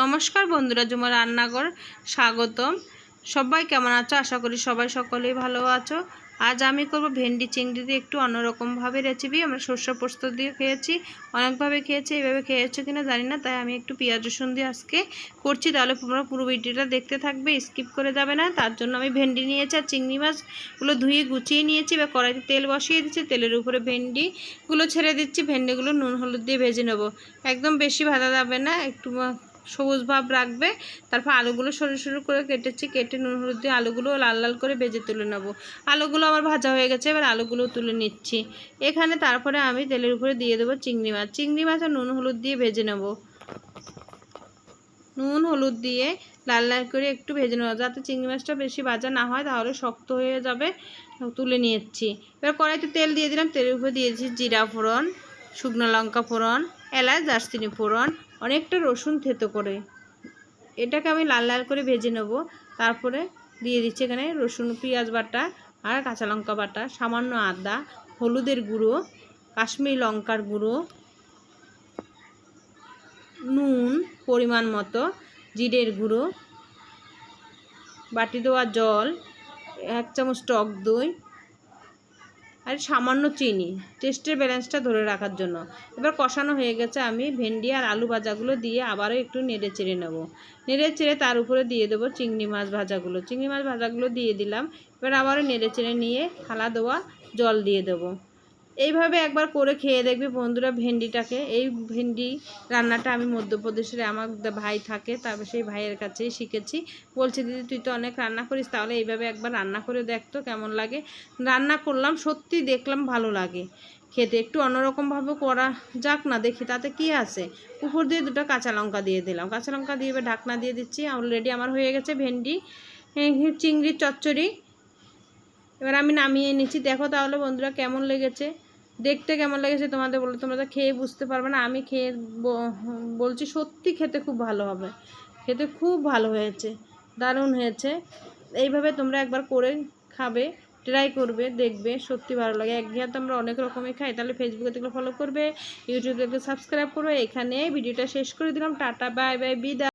নমস্কার বন্ধুরা, জুমা রান্নাঘর স্বাগতম। সবাই কেমন আছো? আশা করি সবাই সকলেই ভালো আছো। আজ আমি করব ভেন্ডি চিংড়ি দিয়ে একটু অন্যরকমভাবে রেসিপি আমরা শস্য পোস্ত দিয়ে খেয়েছি, অনেকভাবে খেয়েছি এইভাবে খেয়েছো কিনা জানি না, তাই আমি একটু পেঁয়াজ রসুন দিয়ে আজকে করছি। তাহলে তোমরা পুরো ভিডিওটা দেখতে থাকবে স্কিপ করে যাবে না। তার জন্য আমি ভেন্ডি নিয়েছি আর চিংড়ি মাছগুলো ধুয়ে গুছিয়ে নিয়েছি। বা কড়াইতে তেল বসিয়ে দিচ্ছি। তেলের উপরে ভেন্ডিগুলো ছেড়ে দিচ্ছি। ভেন্ডিগুলো নুন হলুদ দিয়ে ভেজে নেব। একদম বেশি ভাজা যাবে না, একটু সবুজ ভাব রাখবে। তারপর আলুগুলো সরু সরু করে কেটেছি, কেটে নুন, হলুদ দিয়ে আলুগুলো লাল লাল করে ভেজে তুলে নেব। আলুগুলো আমার ভাজা হয়ে গেছে, এবার আলুগুলো তুলে নিচ্ছি। এখানে তারপরে আমি তেলের উপরে দিয়ে দেবো চিংড়ি মাছ। চিংড়ি মাছ আর নুন, হলুদ দিয়ে ভেজে নেব। নুন, হলুদ দিয়ে লাল লাল করে একটু ভেজে নেব। যাতে চিংড়ি মাছটা বেশি ভাজা না হয়, তাহলে শক্ত হয়ে যাবে, তুলে নিয়েছি। এবার কড়াইতে তেল দিয়ে দিলাম। তেলের উপরে দিয়েছি জিরা ফোড়ন, শুকনো লঙ্কা ফোড়ন, এলাচ, দারচিনি ফোড়ন অনেকটা রসুন থেতো করে। এটাকে আমি লাল লাল করে ভেজে নেব। তারপরে দিয়ে দিচ্ছি এখানে রসুন, পেঁয়াজ বাটা আর কাঁচা লঙ্কা বাটা, সামান্য আদা, হলুদের গুঁড়ো, কাশ্মীরি লঙ্কার গুঁড়ো, নুন পরিমাণ মতো, জিরের গুঁড়ো, বাটি দেওয়া জল, এক চামচ টক দই আর সামান্য চিনি টেস্টের ব্যালেন্সটা ধরে রাখার জন্য। এবার কষানো হয়ে গেছে আমি ভেন্ডি আর আলু ভাজাগুলো দিয়ে আবারও একটু নেড়ে চেড়ে নেব। নেড়ে চেড়ে তার উপরে দিয়ে দেবো চিংড়ি মাছ ভাজাগুলো। চিংড়ি মাছ ভাজাগুলো দিয়ে দিলাম, এবার আবারও নেড়ে চেড়ে নিয়ে খালা দেওয়া জল দিয়ে দেবো। এইভাবে একবার করে খেয়ে দেখবে বন্ধুরা ভেন্ডিটাকে। এই ভেন্ডি রান্নাটা আমি মধ্যপ্রদেশের, আমার ভাই থাকে তারপর সেই ভাইয়ের কাছেই শিখেছি। বলছে, দিদি, তুই তো অনেক রান্না করিস, তাহলে এইভাবে একবার রান্না করে দেখতো কেমন লাগে। রান্না করলাম, সত্যি দেখলাম ভালো লাগে। খেতে একটু অন্যরকমভাবে করা যাক না, দেখি তাতে কি আছে। উপর দিয়ে দুটো কাঁচা লঙ্কা দিয়ে দিলাম। কাঁচা লঙ্কা দিয়ে ঢাকনা দিয়ে দিচ্ছি। অলরেডি আমার হয়ে গেছে ভেন্ডি চিংড়ির চচ্চড়ি। এবার আমি নামিয়ে নিচ্ছি। দেখো তাহলে বন্ধুরা কেমন লেগেছে। দেখতে কেমন লেগেছে তোমাদের বলে তোমরা তো খেয়ে বুঝতে পারবে না, আমি খেয়ে বলছি সত্যি খেতে খুব ভালো হবে। খেতে খুব ভালো হয়েছে, দারুণ হয়েছে। এইভাবে তোমরা একবার করে খাবে ট্রাই করবে, দেখবে, সত্যি ভালো লাগে। একঘেয়ে তো আমরা অনেক রকমই খাই, তাহলে ফেসবুকে দেখলে ফলো করবে ইউটিউবে দেখলে সাবস্ক্রাইব করবে। এখানে ভিডিওটা শেষ করে দিলাম, টাটা বাই বাই বিদায়।